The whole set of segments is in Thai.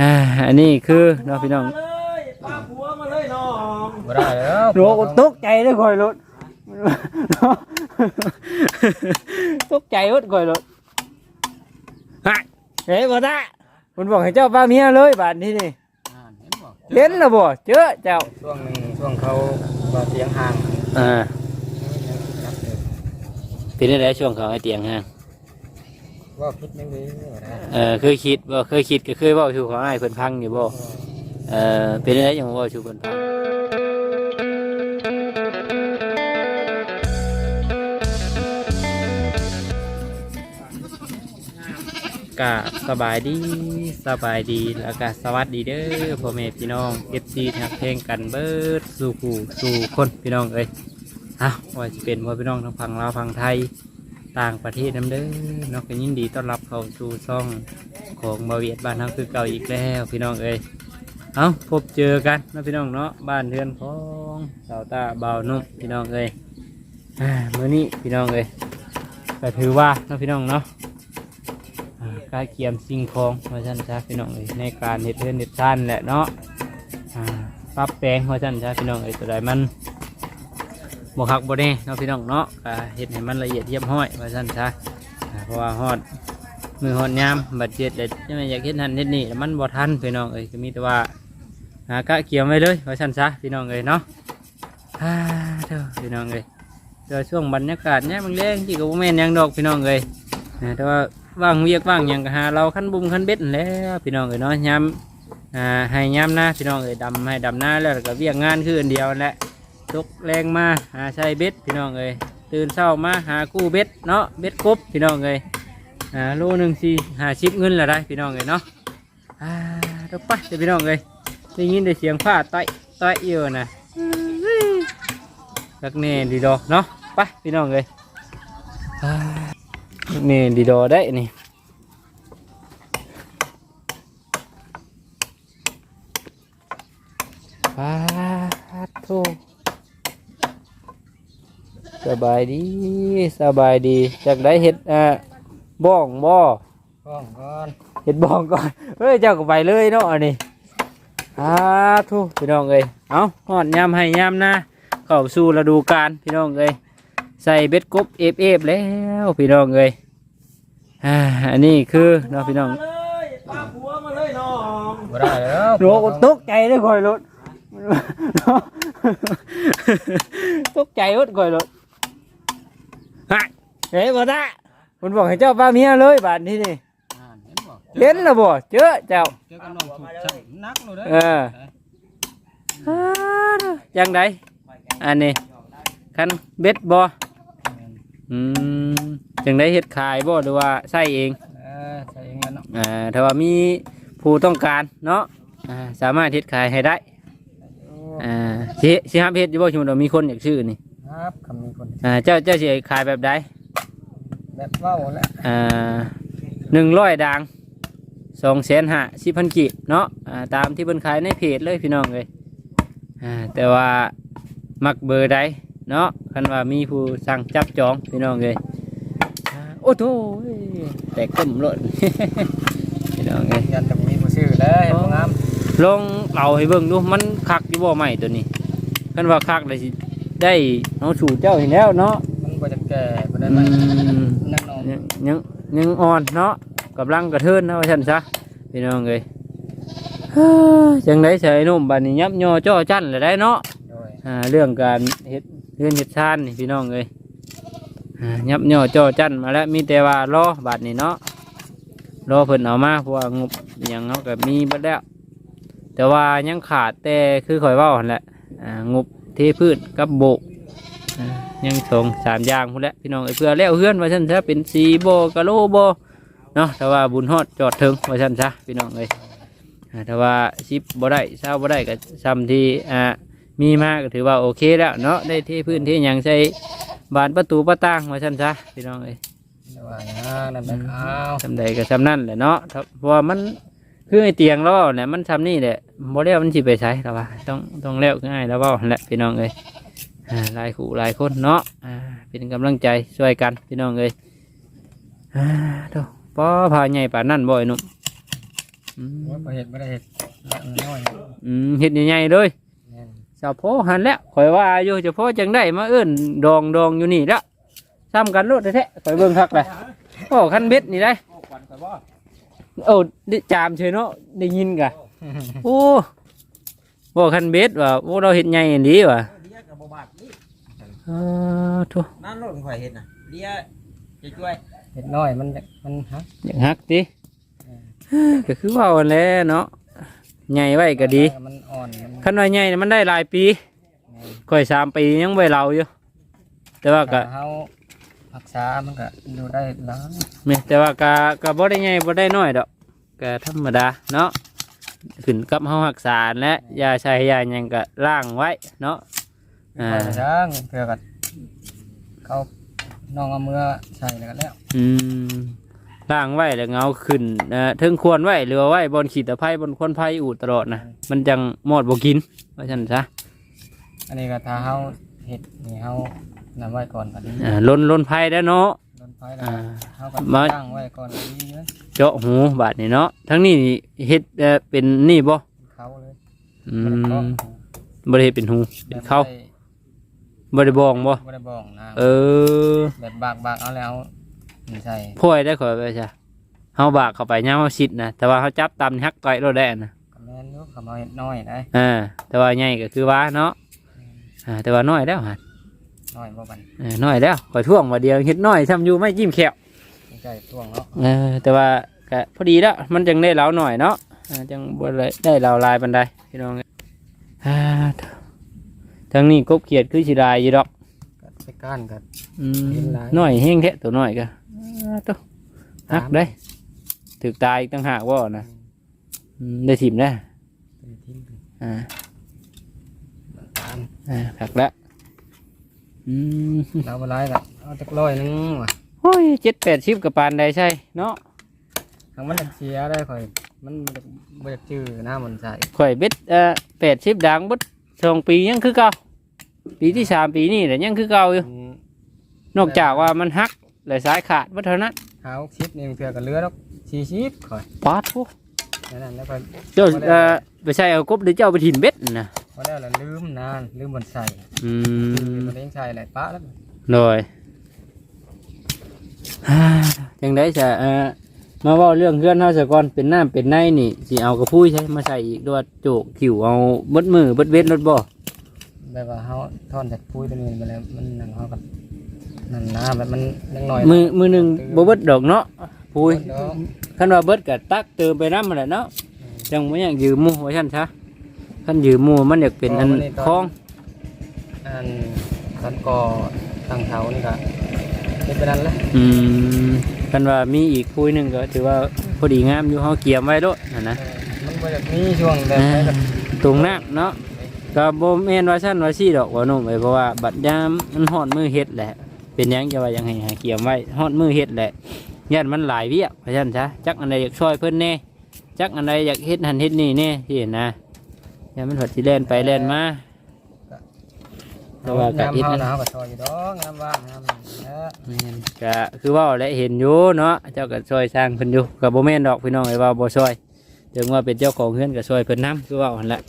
อ่าอันนี้คือเนาะพี่น้องมาเลยป้าผัวมาเลยน้องบ่ได้แล้วโรตกใจเลยคอยรถตกใจรถคอยรถฮะเฮ้ยบ่ได้คุณบอกให้เจ้าป้าเมียเลยบาดนี้นี่อ่าเห็นบ่เห็นแล้วบ่เจอเจ้าช่วงหนึงช่วงเขาบ่เสียงห่างอ่าครับเออเป็นได้ช่วงเขาให้เตียงฮะ ว่าคิดไม่ดีนะเออเคยคิดบ่เคยคิดก็เคยเว้าสู่ของอ้ายเพิ่นพังอยู่บ่เออเป็นได้ยังบ่เว้าสู่เพิ่นพังกะสบายดีสบายดีแล้วก็สวัสดีเด้อพ่อแม่พี่น้อง FC ทักเพลงกันเบิดสู่ผู้สู่คนพี่น้องเอ้ยฮะว่าจะเป็นพ่อพี่น้องทั้งฝั่งลาวฝั่งไทย ต่างประเทศน้ำเด้อนอกจากยินดีต้อนรับเข้าสู่ซ่องของบาเวียดบ้านเราคือเก่าอีกแล้วพี่น้องเอ้ยเอาพบเจอกันนะพี่น้องเนาะบ้านเรือนของสาวตาเบานุ่มพี่น้องเอ้ยอ่ามื้อนี้พี่น้องเอ้ยก็ถือว่านะพี่น้องเนาะอ่าการเกียมสิ่งของว่าซั่นจ้าพี่น้องเอ้ยในการเฮ็ดเรือนเฮ็ดชานแหละเนาะอ่าปรับแปลงว่าซั่นจ้าพี่น้องเอ้ยตัวใดมัน บวคักบแน่เนาะพี่น้องเนาะก็เฮ็ดให้มันละเอียดเยี่ยมห้อยว่าซั่นซะอ่าเพราะว่าฮอดมือฮอดยามบัดเจ็ดเด็ดจะไม่อยากเฮ็ดนั่นเฮ็ดนี้มันบ่ทันพี่น้องเอ้ยก็มีแต่ว่าหากะเกี่ยวไว้เลยว่าซั่นซะพี่น้องเอ้ยเนาะอ่าเด้อพี่น้องเอ้ยเจอช่วงบรรยากาศเนี่ยมันแรงที่ก็บ่แม่นหยังดอกพี่น้องเอ้ยแต่ว่าว่างเวียกว่างหยังก็หาเราคันบุ้มคันเบ็ดแล้วพี่น้องเอ้ยเนาะยามอ่าให้ยามหน้าพี่น้องเอ้ยดำให้ดำหน้าแล้วก็เวียกงานคืออันเดียวนั่นแหละ ตกแรงมาหาใช้เบ็ดพี่น้องเอ้ยตื่นเช้ามาหากู้เบ็ดเนาะเบ็ดกบพี่น้องเอ้ยอ่าโลหนึ่งสี่หาชิปเงินละได้พี่น้องเอ้ยเนาะอ่าเดี๋ยวไปเดี๋ยวพี่น้องเอ้ยได้ยินได้เสียงผ้าต้อยต้อยอียวนะสักเน่ดีดอเนาะไปพี่น้องเอ้ยอ่าสักเน่ดีดอได้นี่ปาดโท สบายดีสบายดีจากได้เห็ดอ่าบ้องบ่ก้องก่อนเห็ดบ้องก่อนเฮ้ยเจ้าก็ไปเลยเนาะอันนี้อ่าทุพี่น้องเอ้ยเอาหอดยำให้ยำนะเข้าสู่ฤดูกาลพี่น้องเอ้ยใส่เบ็ดกบเอฟเอฟแล้วพี่น้องเอ้ยอ่าอันนี้คือเนาะพี่น้องมาเลยป้าผัวมาเลยน้องบ่ได้แล้วโรตกใจเลยคอยรถตกใจรถคอยรถ ฮะเฮ้ยบ่ได้คุณบอกให้เจ้าป้าเมียเลยบาดนี้นี่อ่าเห็นบ่เห็นแล้วบ่เจอเจ้า เจอกันน้องถูกจับนักเลยเด้เอออ่าจังไดอันนี้คันเบ็ดบ่อืมจังไดเฮ็ดขายบ่หรือว่าใส่เอง เออใส่เองแล้วเนาะอ่าถ้าว่ามีผู้ต้องการเนาะอ่าสามารถเฮ็ดขายให้ได้อ่าสิสิฮับเฮ็ดอยู่บ่สมมุติว่ามีคนอยากซื้อนี่ ครับคำมีคนอ่าเจ้าเจ้าสิขายแบบใดแบบเว้าแหละอ่า100ด่าง2,500 10,000กีบเนาะอ่าตามที่เพิ่นขายในเพจเลยพี่น้องเอ้ยอ่าแต่ว่ามักเบอร์ใดเนาะคันว่ามีผู้สั่งจับจองพี่น้องเอ้ยอ่าโอ้โธ่แตกตึ้มโลดพี่น้องเอ้ยยันจะมีผู้ซื้อแล้วเห็นบ่งามลองเอาให้เบิ่งดูมันคักอยู่บ่ใหม่ตัวนี้คันว่าคักเลยสิ ได้เอาสู่เจ้าเห็นแล้วเนาะมันบ่จะแก่บ่ได้อืไหมมนั่นนอนยังยังยังอ่อนเนาะกำลังกระเทินนะว่าฉันซะพี่น้องเอ้ยฮ่าจังไดใส่นุ่มบัดนี้ยับย่อจ้อจั่นเลยได้เนาะ โดยอ่าเรื่องการเฮ็ดเฮือนเฮ็ดชานนี่พี่น้องเอ้ยอ่ายับย่อจ้อจั่นมาแล้วมีแต่ว่ารอบัดนี้เนาะรอเพิ่นเอามาเพราะว่างบอิหยังเขาก็มีเบิดแล้ว แต่ว่ายังขาดแต่คือข่อยเว่าหั่นแหละอ่างบ เทพืชกับโบกอ่ายังสองสามอย่างพุ่นแหละพี่น้องเอ้ยเพื่อแล้วเฮือนว่าซั่นซะเป็นสีโบกะโลโบเนาะแต่ว่าบุญฮอดจอดถึงว่าซั่นซะพี่น้องเอ้ยอ่าแต่ว่าสิบบ่ได้เช้าบ่ได้ก็ซ้ำที่อ่ามีมาก็ถือว่าโอเคแล้วเนาะได้เทพื้นที่หยังใส่บานประตูประต่างว่าซั่นซะพี่น้องเอ้ยแต่ว่าอย่างนั้นแบบอ้าวทำใดก็ทำนั่นแหละเนาะถ้าเพราะว่ามัน คือไอเตียงเราเอาเนี่ยมันทำนี่แหละบ่แล้วมันสิไปใช้แล้วว่าต้องต้องแล้วง่ายแล้วเว่าหั่นแหละพี่น้องเอ้ยอ่าหลายคู่หลายคนเนาะอ่าเป็นกำลังใจช่วยกันพี่น้องเอ้ยอ่าโตป้อพาใหญ่ป่านนั่นบ่อยหนุ่มอืมว่าบ่เห็ดบ่ได้เห็ดน้อยอืมเฮ็ดใหญ่ๆเลยแม่นสาวโพหันแล้วข่อยว่าอยู่เฉพาะจังได้มาเอิ้นดองดองอยู่นี่ละซ้ำกันโลดแท้ๆข่อยเบิ่งคักเลยโอ้คันเบ็ดนี่ได้ โอ้ควันไปบ่โอ้ได้จามเฉยเนาะได้ยินกะโอ้บ่คันเบ็ดว่าโอ้เราเฮ็ดใหญ่อันนี้ว่ะเลียกับบาดนี่เออทุนั่นรถข่อยเห็นน่ะเลียจะช่วยเห็ดน้อยมันมันฮะอยากฮักติก็คือว่าวันแล้วเนาะใหญ่ไว้ก็ดีมันอ่อนมันคันว่าใหญ่น่ะมันได้หลายปีแม่นข่อยสามปียังบ่เราอยู่แต่ว่าก็ถ้เฮา รักษามันก็ดูได้หล้างแม่แต่ว่าก็ก็บ่ได้ใหญ่บ่ได้น้อยดอกก็ธรรมดาเนาะขึ้นกับเฮารักษาและยาใช้ยาหยังก็ล้างไว้เนาะอ่าไปช้างเพื่อกัเขาน้องเอามือใส่แล้วก็แล้วอืมล้างไว้แล้วเงเอาขึ้นเอ่อถึงควรไว้หรือว่าไว้บนขีดตะไคร้บนควนไผ่อูดตลอดนะมันจังหมอดบ่กินว่าซั่นซะอันนี้ก็ถ้าเฮา เห็ดนี่เฮานำไว้ก่อนก็ดีอ่าลนลนไผ่ได้วเนาะ โดนไฟแล้วอ่า เฮาก็มาตั้งไว้ก่อนก็ดีเลยเจาะหูบาดนี่เนาะทั้งนี้นี่เฮ็ดเอ่อเป็นนี่บ่เขาเลยอืบ่ได้เคาะมบ่ได้เฮ็ดเป็นหูเป็นเข้าบ่ได้บองบ่บ่ได้บ้องนะเออแบบบากบากเอาแล้วนี่ใส่พ่อยได้ขอยไปจ้ะเฮาบากเข้าไปย่ามเฮาชิดนะแต่ว่าเฮาจับตำฮักก้อยโลดได้นะก็แม่นอยู่เขามาเห็ดน้อยได้อ่าแต่ว่าใหญ่ก็คือว่าเนาะ อ่าแต่ว่าน้อยแล้วหั่นน้อยบ่บันเออน้อยแล้วข่อยท่วงว่าเดียวเฮ็ดน้อยทำอยู่ไม่จิ้มแขวใส่ช่วงเนาะเออแต่ว่าก็พอดีแล้วมันจังได้เหลาหน่อยเนาะอ่าจังบ่ได้ได้เหลาหลายปานใดพี่น้องอ่าทางนี้กบเขียดคือสิลายอยู่ดอกก็ไปก้านก็อืมเห็นหลาย น้อยแห้งแท้ตัวน้อยก็อ่าตัวฮักได้ถึกตายอีกต่างหากว่านะอืมได้ถิ่มได้ ไปทิ้งไปอ่าตาม อ่าหักแล้วอืมเราบ่หลายก็เอาจักร้อยหนึงว่ะโอ้ยเจ็ดแปดชิบกับปานใดใช่เนาะทางมันจะเสียได้ค่อย มันบ่ได้จื้อหน้ามันใส่ข่อยเบ็ดเอ่อแปดชิบดังบดสองปียังคือเก่าปีที่สามปีนี่แหละยังคือเก่าอยู่มันนอกจากว่ามันหักเลยสายขาดว่าเท่านั้นหาชิปนี่เพื่อก็เหลือดอก40ค่อยปาดพวกนั่นนั่นแล้วค่อยเจ้าเอ่อไปใช้เอากบหรือเจ้าไปถิ่นเบ็ดนะ พอแล้วล่ะลืมนานลืมบนใส่อืลืมมบ่ได้ใส่อะไรปะแล้วโดยฮ่าจังได้จะเอ่อมาเว่าเรื่องเพื่อนเฮาซะก่อนเป็นน้ำเป็นในนี่สิเอากระพุ้ยใช่มาใส่อีกด้วยโจกขิวเอาเบดมือเบดเวทรถบ่แบบว่าเฮาทอนจากปุ้ยตัวนี้ไปแล้วมันนั่นเฮาก็นั่นนะแบบมันยังน้อยมือมือหนึ่งบ่เบิดดอกเนาะพุ้ยเนาะคันว่าเบิดก็ตักเติมไปน้ำมันแหละเนาะจังบ่อยากยืมหมู่ว่าซั่นซะ คันยืมหมู่มันอยากเป็นอันคล้องอันคันก่อตั้งเสานี่ก็เป็นไปนั่นแหละอืมคันว่ามีอีกพุ้ยหนึงก็ถือว่าพอดีงามอยู่เฮาเกียมไว้โลดนั่นนะมันบ่ได้มีช่วงแบบไหนก็ตรงน้ำเนาะก็บ่แม่นว่าซั่นว่าซี่ดอกว่านุ่มไปเพราะว่าบัดยามมันฮอดมือเฮ็ดแหละเป็นหยังจะว่ายังให้หาเกียมไว้ฮอดมือเฮ็ดแหละย่านมันหลายเวียกเพราะฉะนั้นซะจักอันใดอยากช่วยเพิ่นแน่จักอันใดอยากเฮ็ดหันเฮ็ดนี่แน่ที่เห็นนะ ย่านมันหดสิแล่นไปแล่นมาแต่ว่าก็งามเฮ็ดเฮานะนะเฮาก็ซอยอยู่ดอกงามว่างงามเด้อแม่นก็คือเว่าและเห็นอยู่เนาะเจ้าก็ช่วยสร้างเพิ่นอยู่ก็บ่แม่นดอกพี่น้องไอ้ว่าบ่ช่วยถึงว่าเป็นเจ้าของเฮือนก็ช่วยเพิ่นนํคือเว่าหั่นแหละ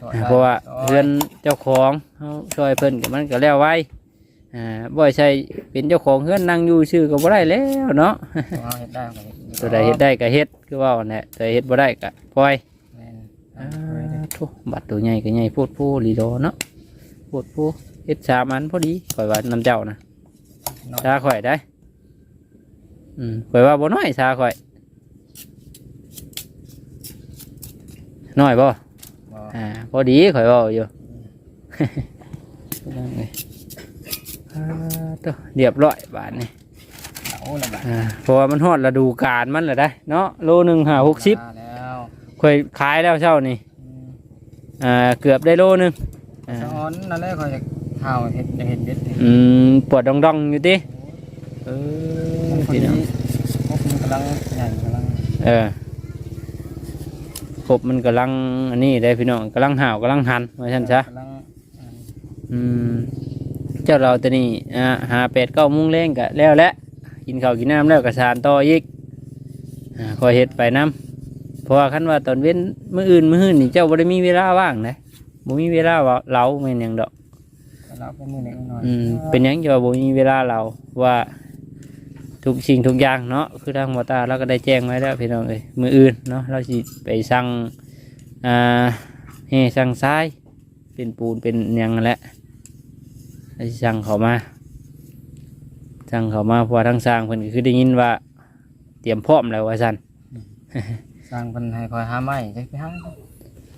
ซอยอ่าได้เพราะว่าซยเพื่อนเจ้าของเขาช่วยเพิ่นกับมันก็แล้วไว้อ่าบ่ใช่เป็นเจ้าของเพื่อนนั่งอยู่ชื่อก็บ่ได้แล้วเนาะเอาเฮ็ดได้ก็เฮ็ดตัวใดเฮ็ดได้ก็เฮ็ดคือว่าแหละแต่เฮ็ดบ่ได้ก็ปล่อยแม่นอ่า ทุบัตรตัวใหญ่ก็ใหญ่โพูดผู้ลีโดเนาะพูดผู้เฮ็ดสามอันพอดีข่อยว่าน้ำเจ้านะน้อยชาข่อยได้อืมข่อยว่าบ่น้อยชาข่อยน้อยบ่บ่อ่าพอดีข่อยเว่าอยู่นั่นเลยอ่าตัวเรียบร้อยบาทนี่เอาละบัดอ่าเพราะว่ามันฮอดฤดูกาลมันแหละได้เนาะโลหนึ่งหาหกสิบมาแล้วข่อยขายแล้วเช้านี่ อืมอ่าเกือบได้โลหนึงอ่าสะออนนั่นแหละเขาอยากเฮาเฮ็ดอยากเฮ็ดเบ็ดนี่อืมปวดดองดองๆอยู่ติเออมันพอพี่ดีน้องพวกมันกำลังใหญ่กำลังเออครบมันกำลังอันนี้ได้พี่น้องกำลังห่าวกำลังหันว่าฉันซะกำลังอ่าอืมเจ้าเราตัวนี้อ่าหาเป็ดเก้าโมุ้งเล่งกะแล้วแหละกินข้าวกินน้ำแล้วกระสานต่ออีกอ่าคอยเห็ดไปน้ เพราะว่าคันว่าตอนเว้นมื้ออื่นมื้ออื่นนี่เจ้าบ่ได้มีเวลาว่างนะบ่มีเวลาว่าเราแม่นหยังดอก เราเป็นมือหนึ่งหน่อยอืมเป็นหยังจะว่าบ่มีเวลาเราว่าทุกสิ่งทุกอย่างเนาะคือทางหมอตาเราก็ได้แจ้งไว้แล้วพี่น้องเอ้ยมื้ออื่นเนาะเราสิไปสั่งอ่าเฮสั่งทรายเป็นปูนเป็นหยังนั่นแหละเราสิสั่งเขามาสั่งเขามาเพราะว่าทางสร้างเพิ่นก็คือได้ยินว่า เตรียมพร้อมแล้วว่าซั่น สร้างเป็นให้คอยหาไม้จะไปหา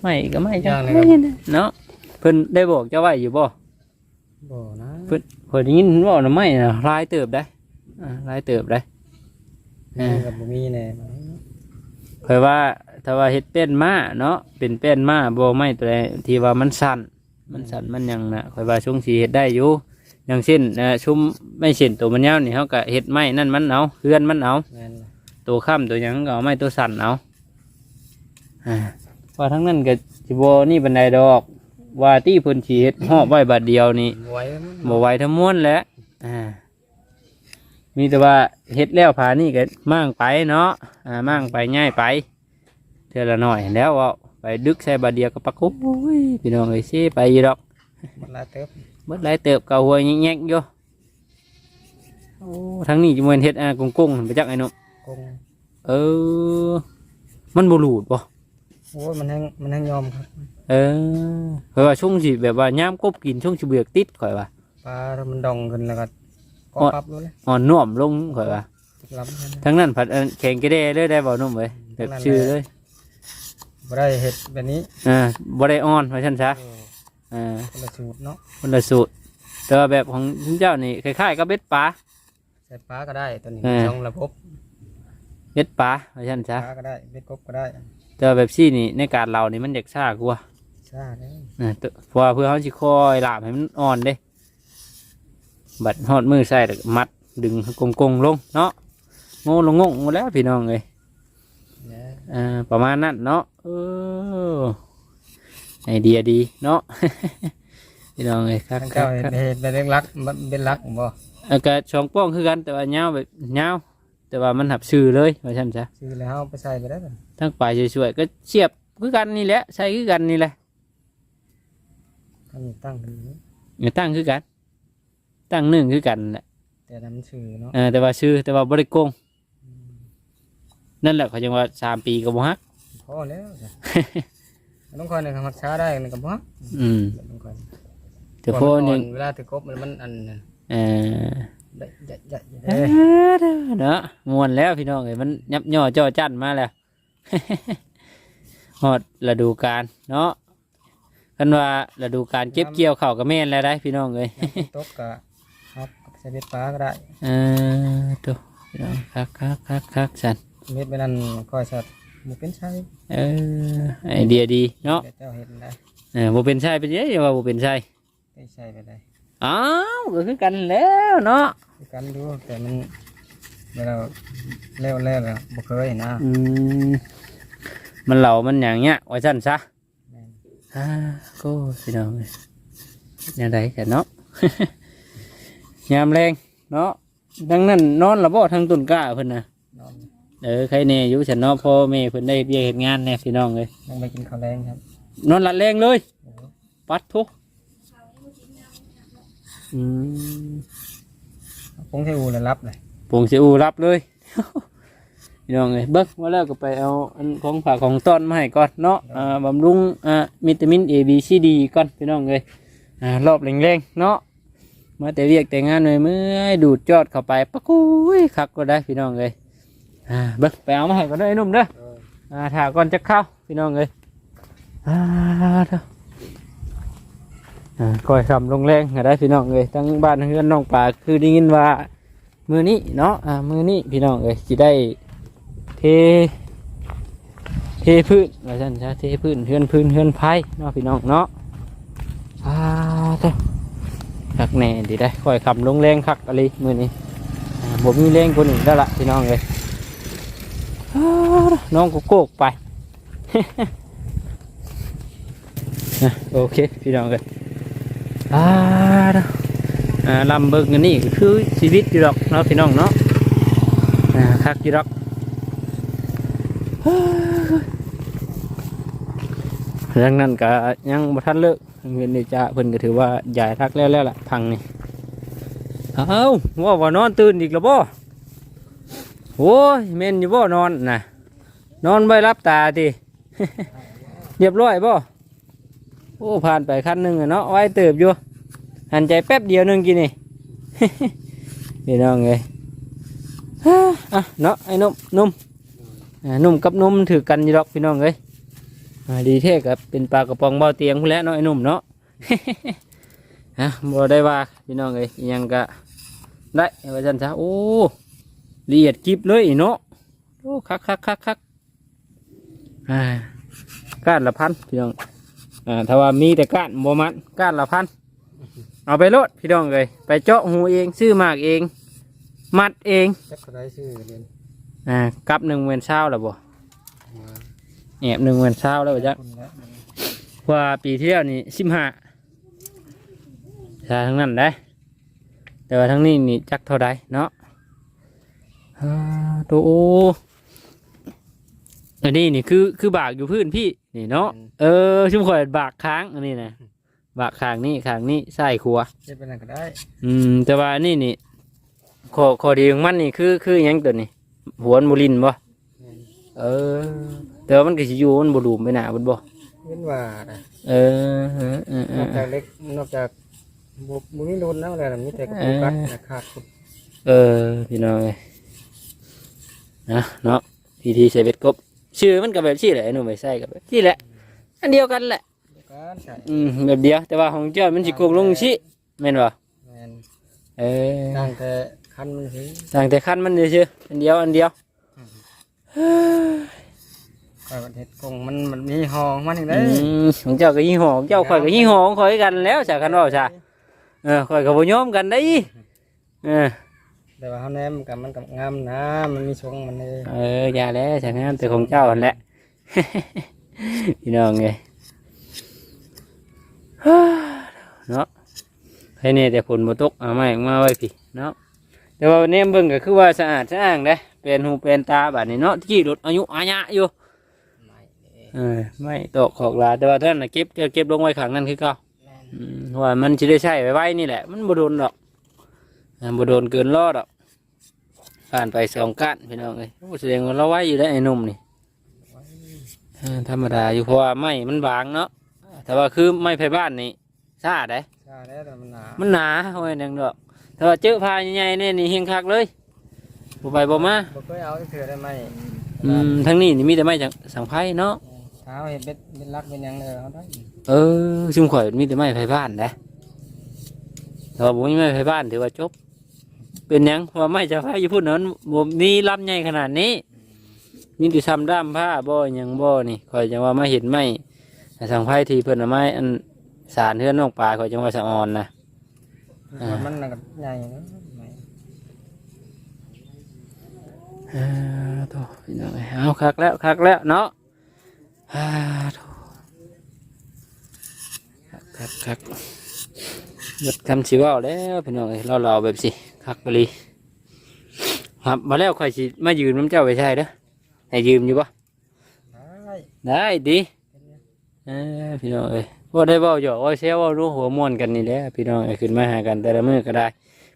ไม่ก็ไม่จ้ะย่างเลยครับไม่นะเนาะเพิ่นได้บอกเจ้าไว้อยู่บ่บ่นะเพิ่นเพิ่นได้ยินว่าน่ะไม่นะลายเติบได้อ่าลายเติบได้มีกับบ่มีแน่เผยว่าถ้าว่าเฮ็ดเป็นม้าเนาะเป็นเป็นม้าบ่ไม่ตัวใดที่ว่ามันสั่นมันสั่นมันหยังนะข่อยว่าช่วงสีเฮ็ดได้อยู่อย่างเช่นเอ่อชุมไม่เช่นตัวมันยาวนี่เฮาก็เฮ็ดไม้นั่นมันเอาเฮือนมันเอา แม่นล่ะตัวข้ามตัวหยังก็เอาไม้ตัวสั่นเอาอ่า ว่าทั้งนั้นก็สิบ่นี่บันไดดอก ว่าที่เพิ่นสิเฮ็ดฮอบไว้บัดเดียวนี่ไว้บ่ไหวทั้งม้วนแหล้วอ่ามีแต่ว่าเฮ็ดแล้วผานี่ก็มั่งไปเนาะอ่ามั่งไปง่ายไปเท่าละหน่อยแล้วเอาไปดึกใส่บาดเดียวก็ปักคุโอ้ยพี่น้องเอ้ยสิไปอยู่ดอกมันลายเติบเบิดหลายเติบเกาหัวแยกๆอยู่โอ้ทั้งนี้จะมวนเฮ็ดอ่ากงๆไปจักไอ้หนมกงเออ มันบ่หลุดบ่ โอ้ยมันแห้งมันแห้งยอมครับเออเพราะว่าช่วงสิแบบว่ายามกบกินช่วงสิเบือกติดข่อยว่าปลาถ้ามันดองขึ้นแล้วก็ก็อ๋อปรับรู้เลยอ่อนน่วมลงข่อยว่าล้ำนั่นนะทั้งนั้นผัดอันแข็งกระเด้เลยได้บ่นุ่มเว้ยแบบชื่อเลยบ่ได้เห็ดแบบนี้อ่าบ่ได้อ่อนว่าซั่นซะอ่าคนละสูตรเนาะคนละสูตรแต่ว่าแบบของเจ้านี่คล้ายๆกับเบ็ดปลาใส่ปลาก็ได้ตัวนี้เออช่องระบบเบ็ดปลาว่าซั่นปซะลาก็ได้เบ็ดกบก็ได้ แต่ว่าแบบซี่นี่ในการเรานี่มันอยากซ่ากว่าใช่เลยอ่าตัวเพราะว่าเพื่อเฮาสิคอยลาบให้มันอ่อนเด้ บัดฮอดมือใส่แล้วก็มัดดึงกงๆลงเนาะโง่ลงงงหมดแล้วพี่น้องเอ้ยเนี่ยอ่าประมาณนั้นเนาะเออไอเดียดีเนาะ พี่น้องเอ้ยครับทั้งครัเก้าบเห็ดครับเห็ดเป็นรักมันเป็นรักบ่ แล้วก็ช่องป้องคือกันแต่ว่าเงาวแบบเงาว แต่ว่ามันหับชื่อเลยว่าฉันซะซื้อแล้วเอาไปใส่ไปได้บ่ทั้งปลายสวยๆก็เสียบคือกันนี่แหละใช้คือกันนี่แหละอันนี้ตั้งขึ้นนี้อย่าตั้งคือกัน ตั้งหนึ่งคือกันแหละแต่นั้นมันชื่อเนาะเออแต่ว่าชื่อแต่ว่าบริโกงนั่นแหละเขาจะว่าสามปีกับบ่ฮักพอแล้วจ้ะ ต้องคอยในคำรักษาได้ในกับบ่อืมต้องคอยแต่พอหนึ่งเวลาถือกบมันมันอันนั้นเออ ได้ได้ได้เอ้อเนาะมวนแล้วพี่น้องเอ้ยมันยับย่อจ่อจั่นมาแล้วฮอดฤดูกาลเนาะคันว่าฤดูกาลเก็บเกี่ยวข้าวกับแม่นแล้วได้พี่น้องเอ้ยน้ำฝนตกกะครับใส่เบ็ดปลาก็ได้เออตัวพี่น้องคักคักคักคักสันเม็ดไปนั่นคอยสัตว์บ่เป็นใช่เออไอเดียดีเนาะแต่เจ้าเห็นได้เออบ่เป็นใช่เป็นเยอะว่าบ่เป็นใช่ได้ใช่ไปได้ อ้าวก็คือกันแล้วเนาะคือกันดูแต่มันเวลาเล้วแล้วแล้วบ่เคยนะอืมมันเหล่ามันอย่างเงี้ยว่าซั่นซะแม่นอ่าก็พี่น้องเอ้ยแนวใดกันเนาะ ยามแรงเนาะดังนั้นนอนละบ่ทางต้นกล้าเพิ่นน่ะนอนเออใครแน่อยู่ฉันเนาะพ่อแม่เพิ่นได้เบี้ยเฮ็ดงานแน่พี่น้องเอ้ยยังไปกินข้าวแรงครับ นอนหลัดแรงเลยโอ้โหปัดทุก อืมปงเทอูเลยรับเลยผงซีอูรับเลย พี่น้องเอ้ยเบิ้งมาแล้วก็ไปเอาอันของฝากของต้อนมาให้ก่อนเนาะอ่าบำรุงอ่าวิตามิน A B C D ก่อนพี่น้องเอ้ยอ่ารอบแรงๆเนาะมาแต่เวียกแต่งานหน่อยเมื่อยดูดจอดเข้าไปปะกุยคักก็ได้พี่น้องเอ้ยอ่าเบิ้งไปเอามาให้ก่อนเด้อไอ้หนุ่มเด้ออ่าถ่าก่อนจะเข้าพี่น้องเอ้ยอ่าเด้ออ่า คอยทำลงแรงก็ได้พี่น้องเอ้ยทั้งบ้านทั้งเรือนน้องป่าคือได้ยินว่า มือนี้เนาะอ่ามือนี้พี่น้องเอ้ยจะได้เทเทพื้นว่าซั่นซะเทพื้นเฮือนพื้นเฮือนไผ่เนาะพี่น้องเนาะอ่าเจ้าคักแน่ดีได้ค่อยคำลงแรงคักอะไรมือนี้อ่าบ่มีแรงคนอื่นแล้ละพี่น้องเอ้ยน้องก็โกกไปโอเคพี่น้องเอ้ย อ่าเด้ออ่าลำเบิกอันนี้ก็คือชีวิตอยู่ดอกเนาะพี่น้องเนาะคักอยู่ดอกดังนั้นก็ยังบ่ทันเลิกเงินนี่จะเพิ่นก็ถือว่าใหญ่ทักแล้วแล้วล่ะพังนี่เอ้าว่าว่านอนตื่นอีกแล้วบ่โอ้ยแม่นอยู่บ่นอนน่ะนอนไว้รับตาติเรียบร้อยบ่ โอ้ผ่านไปคันหนึ่งอะเนาะไว้เติบอยู่หันใจแป๊บเดียวหนึงกินนี่พี่น้องเอ้ยอะเนาะไอ้นุ่มนุ่มนุ่มกับนุ่มถือกันยู่ดอกพี่น้องเอ้ยดีเท่กับเป็นปลากระป๋องเบาเตียงพู้นแล้วเนาะไอ้นุ่มเนาะฮะบ่ได้ว่าพี่น้องเอ้ยอิหยังก็ได้ว่าจันซะโอ้ละเอียดกิบเลยเนาะโอ้คักคักคักคักอ่าก้านละพันพี่น้อง อ่าถ้าว่ามีแต่ก้านบ่มันก้านละพันเอาไปโลดพี่น้องเลยไปเจาะหูเองซื้อหมากเอง มัดเองจักก็ได้ชื่อเรียนอ่ากับหนึ่งเวนเช้าแล้วบ่มาแอบหนึ่งเวนเช้าแล้วบ่จ๊ะคุณแล้วว่าปีที่แล้วนี่สิบห้าใช่ทั้งนั้นได้ แต่ว่าทั้งนี้นี่จักเท่าใดเนาะอ่าตัวโออันนี้นี่คือคือบากอยู่พื้นพี่ นี่เนาะเออชุ่มข่อยบากค้างอันนี้นะบากค้างนี่ค้างนี่ใส่ขัวเฮ็ดเป็นอะไรก็ได้ อืม แต่ว่านี่นี่ข้อข้อดีของมันนี่คือคือหยังตัวนี้หัวมันบุลินบ่เออแต่ว่ามันก็สิอยู่มันบ่ดูมไปหนาบ่บ่เห็นว่าน่ะเออเออเออนเออกอจากเล็กนอกจากบ่บ่มีโดนแล้วอะไรมีแต่กระปุกกัดนะขาดกุดเออพี่น้องเอ้ยนะเนาะพีทีใส่เบ็ดกบ ชื่อมันก็แบบชื่อแหละไอ้หนุ่มไปใส่กับแบบชื่อแหละ อันเดียวกันแหละกันใช่อืมแบบเดียว แต่ว่าของเจ้ามันสิโกงลงชิแม่นบ่แม่นเออตั้งแต่คันมันสิต่างแต่คันมันซื่อๆอันเดียวอันเดียวข่อยว่าเฮ็ดกงมันมันมีห้องมันอีกอืเด้มของเจ้าก็ยี่ห้อของเจ้าข่อยก็ยี่ห้อของข่อยกันแล้วจ้ะคันว่าจ้ะเออข่อยก็บ่ยอมกันได้เออ แต่ว่าเฮาแนมกับมันกับงามนะ มันมีทรงมันเลยเอออย่าแล้วฉันงามแต่ของเจ้าหันแหละ พี่น้องไงเนาะให้เนี่ยแต่ผลบ่ตกเอาไม้มาไว้พี่เนาะแต่ว่าเนี่ยเบิ่งก็คือว่าสะอาดสะอ้างเด้เป็นหูเป็นตาบัดนี้เนาะที่รถอายุอาญะอยู่ไม่เด้เออไม่ตกขอกลาแต่ว่าท่านน่ะเก็บเก็บลงไว้ข้างนั้นคือเก่าอืมเพราะว่ามันจะได้ใช้ไว้ไว้นี่แหละ มันบ่โดนดอกอ่า บ่โดนเกินรอดดอกผ่านไปสองก้านพี่น้องเอ้ยโอ้แสดงว่าเราไว้อยู่ได้วไอ้หนุ่มนี่เออธรรมดาอยู่เพราะว่าไม้มันบางเนาะแต่ว่าคือไม้ไผ่บ้านนี่ซาได้ใช่แล้วแต่มันหนามันหนาโอ้ยนังดอกแต่ว่าเจอพาใหญ่ๆเนี่ยนี่เฮงคักเลยบ่ไปบ่มาบ่เคยเอาเถื่อได้ไหมอืมทั้งนี้นี่มีแต่ไม้จากสังไพ่เนาะเท้าเห็ดเบ็ดเบ็ดรักเป็นหยังเลยเขาได้เออซุ่มข่อยมีแต่ไม้ไผ่บ้านนะแต่ว่าบ่มีไม้ไผ่บ้านถือว่าจบ เป็นหยังเพราะว่าไม้จะไผ่อยู่พุ่นนั้นบ่มีลำใหญ่ขนาดนี้มีแต่ซ้ำด้ามผ้าบ่หยังบ่นี่ข่อยจะว่ามาเห็นไม้สังไพ่ที่เพิ่นเอาไม้อันสารเฮือนน้องปลาข่อยจังว่าสะออนนะอ่ามันน่ะก็ใหญ่นะไม่เออโถพี่น้องเอ้ยเอาคักแล้วคักแล้วเนาะอ่าโถคักคักคัก หยุดคำชิเว่าแล้วพี่น้องเอ้ยเราเราแบบสิคักบรีครับมาแล้วค่อยสิมายืมน้ำเจ้าไปใช่เด้อให้ยืมอยู่ปะได้ได้ดีเออพี่น้องเอ้ยว่าได้เว่าหยอกว่าเซลว่ารู้หัวม่วนกันนี่แหละพี่น้องเอ้ยขึ้นมาหากันแต่ละมือก็ได้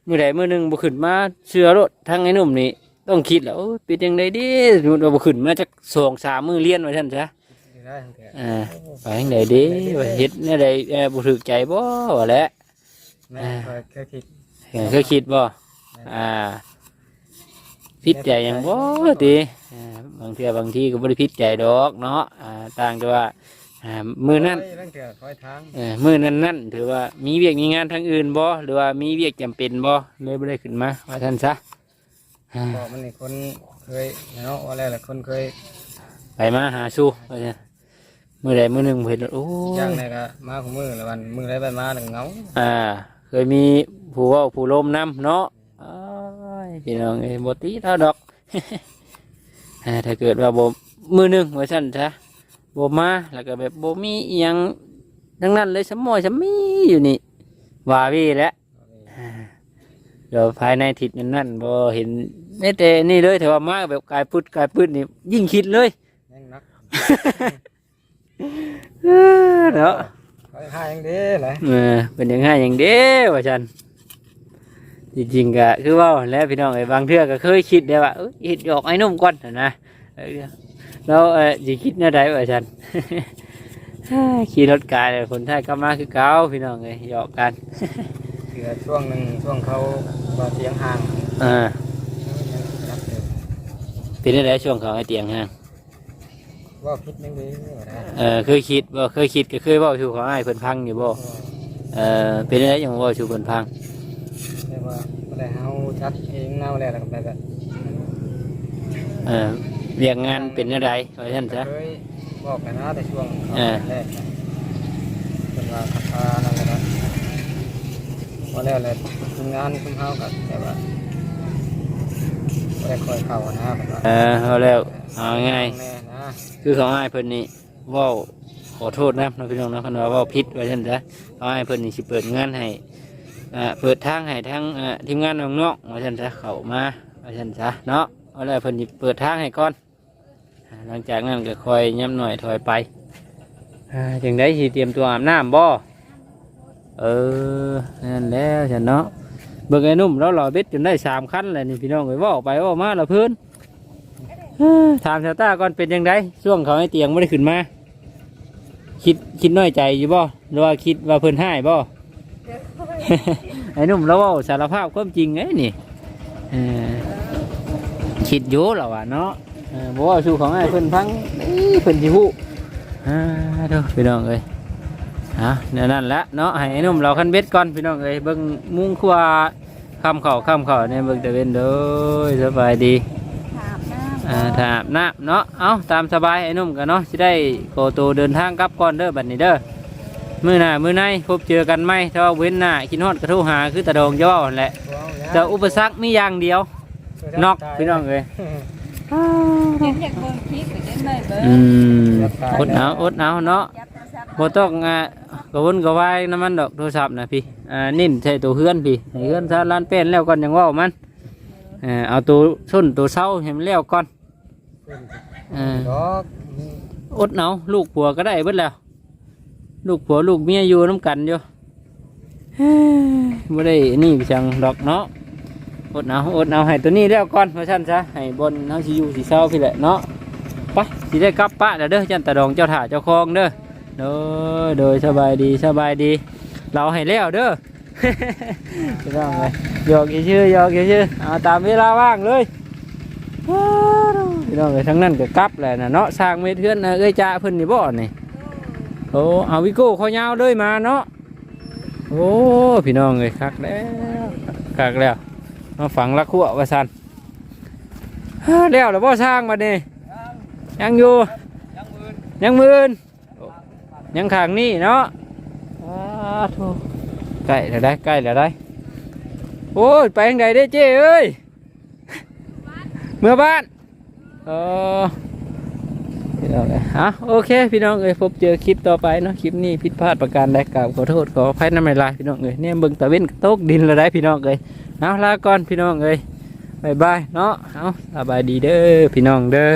มือใดมือหนึ่งบุขึ้นมาเชื่อรถทั้งไอ้หนุ่มนี่ต้องคิดแล้วโอ้ยเป็นยังไงดีสมมุติว่าบุขึ้นมาจากสองสามมือเลี้ยนไว้ท่านจ้ะได้ทั้งเถื่ออ่าไปยังไงดีว่าเฮ็ดเนี่ยใดเอ่อบุถึกใจบ่ว่าแหละ แม่เคยเคยคิดเออเคยคิดบ่อ่าพิดใจหยังบ่ติอ่าบางเทื่อบางทีก็บ่ได้พิดใจดอกเนาะอ่าต่างแต่ว่าอ่ามือนั้นคอยทั้งเถื่อคอยทางเออมือนั้นนั่นถือว่ามีเวียกมีงานทางอื่นบ่หรือว่ามีเวียกจำเป็นบ่เลยบ่ได้ขึ้นมาว่าท่านซะอ่าบอกมันนี่คนเคยเนาะว่าอะไรล่ะคนเคย ไปมาหาสู้ว่าซั่นมือใดมือหนึ่งเห็นแล้วโอ้ย่างยไหนก็มาของมือละวันมือไรไปมาหนึ่งเงาอ่า เคยมีผู้เว่าผู้ลมนำเนาะอ้ายพี่น้องเอ้ยบตีเท่าดอกอ่าถ้าเกิดว่าบ่มือหนึ่งว่าซั่นซะบ่มาแล้วก็แบบบ่มีอิหยังทั้งนั้นเลยสมอยสมีอยู่นี่ว่าพี่แหล้วเดี๋ยวภายในทิศนั้นนั่นบ่เห็นแม้แต่นี่เลยแต่ว่ามาแบบกายพุดกายพืดนี่ยิ่งคิดเลยแม่งนักอเออเนาะเขาให้หาอย่างเดีเลยเออเป็นยังไงอย่างเดียวว่าฉันจริงๆก็คือว่าแล้วพี่น้องไอ้บางเทื่อก็เคยคิดได้ว่าเอ้ยเฮ็ดหยอกไอ้หนุ่มก่อนนะเออแล้วเออสิคิดแนวใดว่าฉัน ขี่รถกายเลยคนไทยก็มาคือเก่าพี่น้องเอ้ยหยอกกันเหลือช่วงหนึ่งช่วงเขาว่าเสียงห่างเออเป็นอะไรช่วงเขาให้เตียงฮะ ว่าพิษยังดีอยู่นะเออเคยคิดบ่เคยคิดก็เคยเว้าสู่เขาให้เพิ่นพังอยู่บ่เออเป็นอะไรอย่างเว้าสู่เพิ่นพังแต่ว่าไม่ได้เฮาชัดเองเน่าแล้วแล้วก็ไปแบบเออเรียกงานเป็นอะไรว่าฉันซะเคยบอกกันนะแต่ช่วงเออแรกนะเป็นว่าคับพานั่นก็ได้พอแล้วเลยทำงานคุมเฮากับแต่ว่าไม่ได้คอยเข้านะแบบว่าเออเอาแล้วเอาง่ายแน่นะ คือเขาให้เพิ่นนี่ว้าขอโทษนะน้องพี่น้องนะเพิ่นว่าว้าผิดว่าฉันซะเขาให้เพิ่นนี่สิเปิดงานให้เปิดทางให้ทั้งทีมงานน้องๆว่าฉันซะเขามาไว่าฉันซะเนาะเอาแล้วเพิ่นเปิดทางให้ก่อนหลังจากนั้นก็คอยย้ำหน่อยถอยไปอ่าจึงได้สิเตรียมตัวอาบน้ำบ่เออนั่นแล้วฉันเนาะเบิ่งไอ้นุ่มแล้วหล่อเบ็ดจนได้สามคันเลยนี่พี่น้องเอ้ยว่าออกไปว่ามาละเพิ่นเอ้อ ถามชาวต้าก่อนเป็นยังไงช่วงเขาให้เตียงไม่ได้ขึ้นมา คิดคิดน้อยใจอยู่บ่หรือว่าคิดว่าเพิ่นให้บ่ ไอ้หนุ่มแล้วเว่าสารภาพความจริงไงนี่เออคิดอยู่แล้วว่าเนาะเออบอกว่าชูของไอ้เพิ่นพังนี่เพิ่นสิฮู้อ่าเด้อพี่น้องเอ้ยฮะเนี่ยนั่นละเนาะให้ไอ้หนุ่มเราคันเบ็ดก่อนพี่น้องเอ้ยเบิ่งมุ้งครัวคำเข่าคำเข่าเนี่ยเบิ่งแต่เว้นเด้อสบายดี ถ้าอาบน้ำเนาะ เอาตามสบายไอ้หนุ่มกันเนาะสิได้โกโตวเดินทางกลับก่อนเด้อบัดนี้เด้อมื้อหน้ามื้อในพบเจอกันไหมถ้าว่าเว้นหน้าคิดฮอดกระทู้หาคือตะดองเจ้าหั่นแหละแต่อุปสรรคมีอย่างเดียวนอกพี่น้องเอ้ยเห็นอยากเบิ่งคลิปไปได้เลยเบิ่งอืมอดเอาอดเอาเนาะจับโทรศัพท์บ่ต้องอ่ากระวนกระวายน้ำมันดอกโทรศัพท์นะพี่อ่านิ่นใส่ตัวเฮือนพี่ให้เฮือนซะล้านเป็นแล้วก่อนยังเว้ามันเออเอาตัวส้นตัวเศร้าให้มันแล้วก่อนเออดอกอดเอาลูกผัวก็ได้เบิดแล้ว ลูกผัวลูกเมียอยู่น้ำกันอยู่เฮ้ยไม่ได้นี่พี่ชังดอกเนาะอดเอาอดเอาให้ตัวนี้แล้วก่อนเพราะฉันซะให้บนเฮาสิอยู่สิเศร้าพี่แหละเนาะไปสิได้กลับปะแล้วเด้อจันตะดองเจ้าถ่าเจ้าคองเด้อโดยโดยสบายดีสบายดี เราให้แล้วเด้อ พี่น้องเลยหยอกชื่อๆหยอกชื่อๆเอาตามเวลาว่างเลย พี่น้องเลยทั้งนั้นก็กลับแหละนะเนาะสร้างเม็ดเทือนนะเอ้ยจ้าเพิ่นนี่บ่นี่โอ้เอาวิโก้เขายาวเลยมาเนาะโอ้พี่น้องเลยคักแล้วคักแล้วมาฝังละขั้วว่าสันฮ่าแล้วแล้วบ่สร้างมาเนี่ยังอยู่ยังมืนยังขางนี่เนาะใกล้แล้วได้ใกล้แล้วได้โอ้ยไปทางใดได้เจ้เอ้ย เมื่อบ้านเออพี่น้องเอ้ยฮะโอเค พี่น้องเอ้ยพบเจอคลิปต่อไปเนาะคลิปนี้ผิดพลาดประการใดกล่าวขอโทษขออภัยน้ำลายพี่น้องเอ้ยเนี่ยเบิ่งตะเว้นตกดินและได้พี่น้องเอ้ยเอาลาก่อนพี่น้องเอ้ยบายบายเนาะเอาสบายดีเด้อพี่น้องเด้อ